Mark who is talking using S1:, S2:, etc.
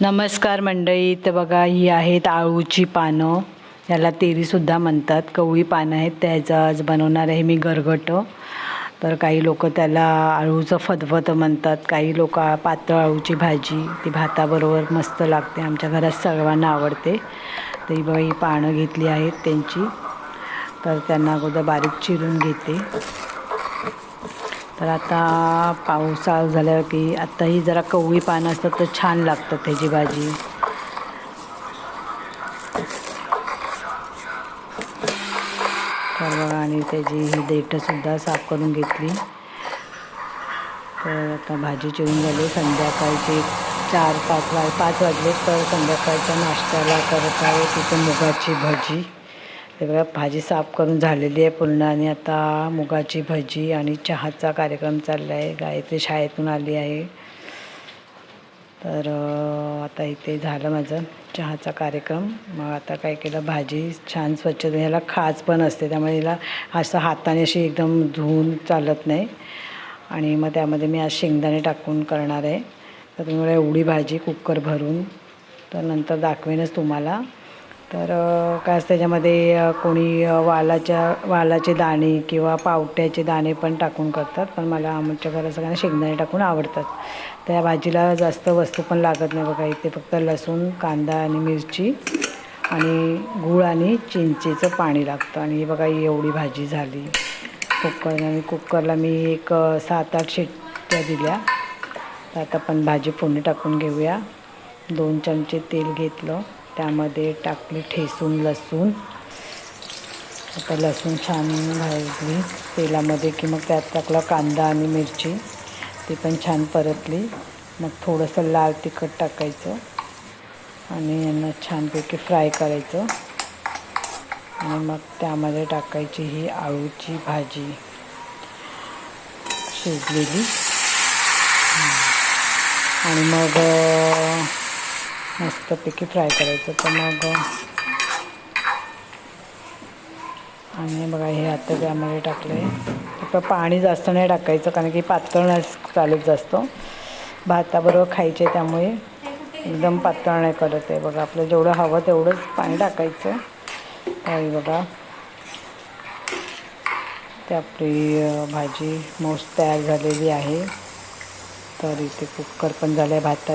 S1: नमस्कार मंडळी तर बघा ही आहेत आळूची पानं. याला तेरीसुद्धा म्हणतात. कवळी पानं आहेत त्याचं आज बनवणार आहे मी गरगटं. तर काही लोक त्याला आळूचं फतफतं म्हणतात. काही लोक पातळ आळूची भाजी ती भाताबरोबर मस्त लागते. आमच्या घरात सर्वांना आवडते. तर ही बघा ही पानं घेतली आहेत त्यांची. तर त्यांना अगोदर बारीक चिरून घेते. तर आता पाऊस झाल्यावर की आत्ताही जरा कवळी पानं असतात तर छान लागतात त्याची भाजी. तर बघा आणि त्याची ही देठंसुद्धा साफ करून घेतली. तर आता भाजी चिरून झाली. संध्याकाळची चार पाच वाज पाच वाजले तर संध्याकाळच्या नाश्त्याला करत आहे तिथे मुगाची भजी. ते बघा भाजी साफ करून झालेली आहे पूर्ण आणि आता मुगाची भजी आणि चहाचा कार्यक्रम चालला आहे गायत्री शाळेतून आली आहे. तर आता इथे झालं माझं चहाचा कार्यक्रम. मग आता काय केलं भाजी छान स्वच्छ ह्याला खाज पण असते त्यामुळे हिला असं हाताने अशी एकदम धुवून चालत नाही. आणि मग त्यामध्ये मी आज शेंगदाणे टाकून करणार आहे. तर तुम्हाला एवढी भाजी कुकर भरून. तर नंतर दाखवेनच तुम्हाला. तर काय असतं त्याच्यामध्ये कोणी वालाच्या वालाचे दाणे किंवा पावट्याचे दाणे पण टाकून करतात. पण मला आमच्या घरात सगळ्यांना शेंगदाणे टाकून आवडतात. त्या भाजीला जास्त वस्तू पण लागत नाही बघा. इथे फक्त लसूण कांदा आणि मिरची आणि गूळ आणि चिंचेचं पाणी लागतं. आणि हे बघा एवढी भाजी झाली. कुकर आणि कुकरला मी एक सात आठ शिट्ट्या दिल्या. तर आता आपण भाजी फोडणी टाकून घेऊया. दोन चमचे तेल घेतलं. त्यामध्ये टाकली ठेसून लसूण. आता लसूण छान भाजली. तेलामध्ये की मग त्यात टाकला कांदा आणि मिरची. ती पण छान परतली. मग थोडंसं लाल तिखट टाकायचं. आणि यांना छानपैकी फ्राय करायचं. आणि मग त्यामध्ये टाकायची ही आळूची भाजी. शिजलेली. आणि मग मस्तपैकी फ्राय करायचं. तर मग आणि बघा हे आता त्यामध्ये टाकलं आहे फक्त पाणी जास्त नाही टाकायचं कारण की पातळ नाही चालत जास्त. भाताबरोबर खायचे त्यामुळे एकदम पातळ नाही करत आहे. बघा आपलं जेवढं हवं तेवढंच पाणी टाकायचं. आणि बघा. ते आपली भाजी मोस्ट तयार झालेली आहे. तर इथे कुकर पण झालं आहे भाता